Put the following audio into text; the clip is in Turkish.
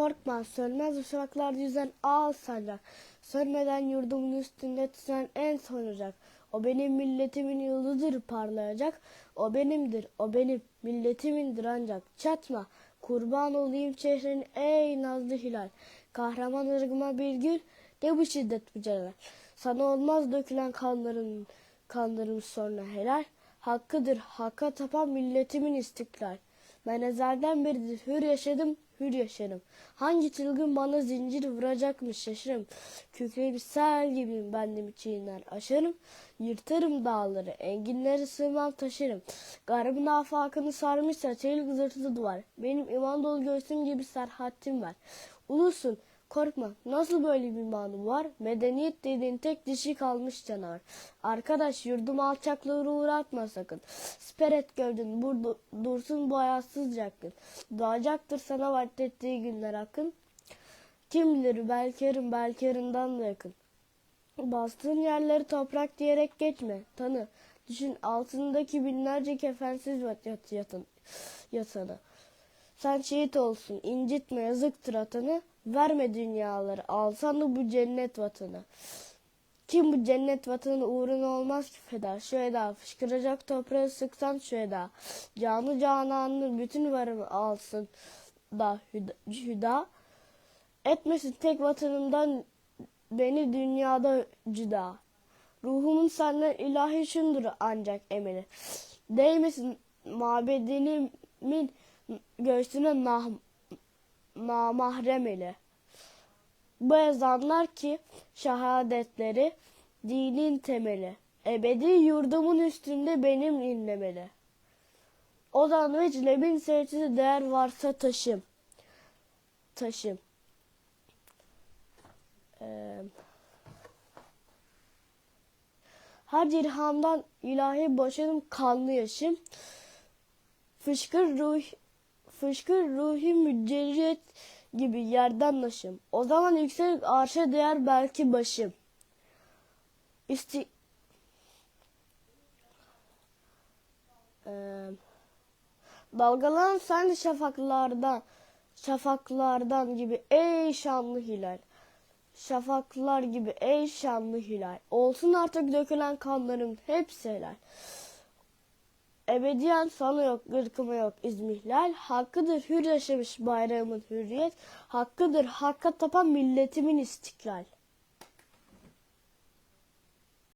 korkma, sönmez uşaklar yüzen ağ sancak. Sönmeden yurdumun üstünde tüten en son ocak. O benim milletimin yıldızıdır parlayacak. O benimdir, o benim milletimindir ancak. Çatma, kurban olayım çehrenin ey nazlı hilal. Kahraman ırgıma bir gül, ne bu şiddet bu celal. Sana olmaz dökülen kanların, kanlarım sonra helal. Hakkıdır, hakka tapan milletimin istiklal. Ben ezelden beridir hür yaşadım, hür yaşarım. Hangi çılgın bana zincir vuracakmış şaşırım. Kükre bir sel gibiyim bendim çiğner aşarım. Yırtarım dağları, enginleri sığmam taşırım. Garibin afakını sarmışsa çelik zırhlı duvar. Benim iman dolu göğsüm gibi serhattim var. Ulusun, Korkma. Nasıl böyle bir imanım var? Medeniyet dediğin tek dişi kalmış canavar. Arkadaş yurdum alçaklığı uğratma sakın. Siper et gövdün. Burada dursun bu hayatsız cakkın. Doğacaktır sana vahdettiği günler akın. Kim bilir belki yarından da yakın. Bastığın yerleri toprak diyerek geçme. Tanı. Düşün altındaki binlerce kefensiz yat, yat, yatan, yatanı. Sen şehit olsun, incitme yazıktır atanı, verme dünyaları, alsan da bu cennet vatanı. Kim bu cennet vatanı uğruna olmaz ki feda, şu eda, fışkıracak toprağı sıksan şu eda. Canı cananını bütün varımı alsın da hüda, hüda. Etmesin tek vatanımdan beni dünyada cüda. Ruhumun senden ilahi şundur ancak emeli. Değmesin mabedinimin göğsüne nah, namahrem ile. Bu ezanlar ki şehadetleri dinin temeli. Ebedi yurdumun üstünde benim inlemeli. Ozan ve cilebin seyircisi değer varsa taşım. Taşım. Ee, her dirhamdan ilahi boşanım kanlı yaşım. Fışkır ruh fışkır ruhi mücerret gibi yerden naşım. O zaman yüksek arşa değer belki başım. İsti ee, dalgalan sen de şafaklardan şafaklardan gibi ey şanlı hilal. Şafaklar gibi ey şanlı hilal. Olsun artık dökülen kanların hepsi helal. Ebediyen sana yok, ırkıma yok izmihlal. Hakkıdır hür yaşamış bayramın hürriyet. Hakkıdır hakka tapan milletimin istiklal.